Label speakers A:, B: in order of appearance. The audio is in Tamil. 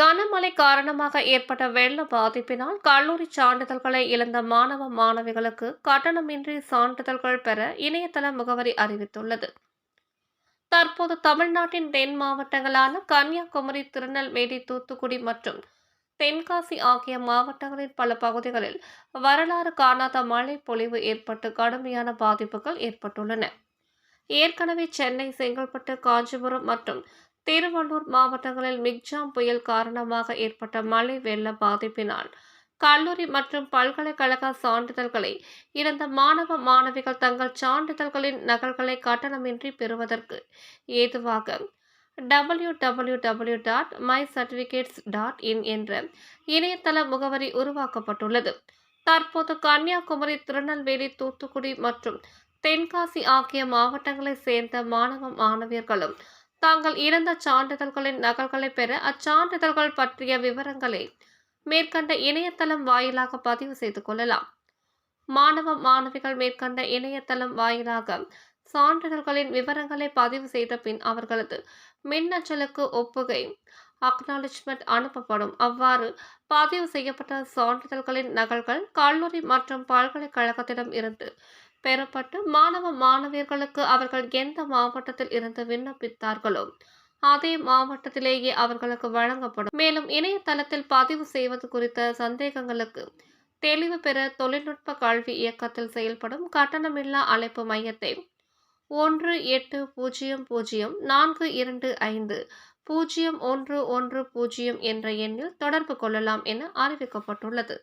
A: கனமழை காரணமாக ஏற்பட்ட வெள்ள பாதிப்பினால் கல்லூரி சான்றிதழ்களை இழந்த மாணவ மாணவிகளுக்கு கட்டணமின்றி சான்றிதழ்கள் பெற இணையதள முகவரி அறிவித்துள்ளது. தற்போது தமிழ்நாட்டின் தென் மாவட்டங்களான கன்னியாகுமரி திருநெல்வேலி தூத்துக்குடி மற்றும் தென்காசி ஆகிய மாவட்டங்களின் பல பகுதிகளில் வரலாறு காணாத மழை பொழிவு ஏற்பட்டு கடுமையான பாதிப்புகள் ஏற்பட்டுள்ளன. ஏற்கனவே சென்னை செங்கல்பட்டு காஞ்சிபுரம் மற்றும் திருவள்ளூர் மாவட்டங்களில் மிக்ஜாம் புயல் காரணமாக ஏற்பட்ட மழை வெள்ள பாதிப்பினால் கல்லூரி மற்றும் பல்கலைக்கழக சான்றிதழ்களை இறந்த மாணவ மாணவிகள் தங்கள் சான்றிதழ்களின் நகல்களை கட்டணமின்றி பெறுவதற்கு ஏதுவாக W W W dot my certificates dot in என்ற இணையதள முகவரி உருவாக்கப்பட்டுள்ளது. தற்போது கன்னியாகுமரி திருநெல்வேலி தூத்துக்குடி மற்றும் தென்காசி ஆகிய மாவட்டங்களைச் சேர்ந்த மாணவ மாணவியர்களும் தாங்கள் இறந்த சான்றிதழ்களின் நகல்களை பெற அச்சான்றிதழ்கள் பற்றிய விவரங்களை மேற்கண்ட இணையதளம் வாயிலாக பதிவு செய்து கொள்ளலாம். மாணவ மாணவிகள் மேற்கண்ட இணையதளம் வாயிலாக சான்றிதழ்களின் விவரங்களை பதிவு செய்த பின் அவர்களது மின்னஞ்சலுக்கு ஒப்புகை அக்னாலஜ்மெண்ட் அனுப்பப்படும். அவ்வாறு பதிவு செய்யப்பட்ட சான்றிதழ்களின் நகல்கள் கல்லூரி மற்றும் பல்கலைக்கழகத்திடம் இருந்து பெறப்பட்டு மாணவ மாணவியர்களுக்கு அவர்கள் எந்த மாவட்டத்தில் இருந்து விண்ணப்பித்தார்களோ அதே மாவட்டத்திலேயே அவர்களுக்கு வழங்கப்படும். மேலும் இணையதளத்தில் பதிவு செய்வது குறித்த சந்தேகங்களுக்கு தெளிவு பெற தொழில்நுட்ப கல்வி இயக்கத்தில் செயல்படும் கட்டணமில்லா அழைப்பு மையத்தை ஒன்று எட்டு பூஜ்ஜியம் பூஜ்ஜியம் நான்கு இரண்டு ஐந்து பூஜ்ஜியம் ஒன்று ஒன்று பூஜ்ஜியம் என்ற எண்ணில் தொடர்பு கொள்ளலாம் என அறிவிக்கப்பட்டுள்ளது.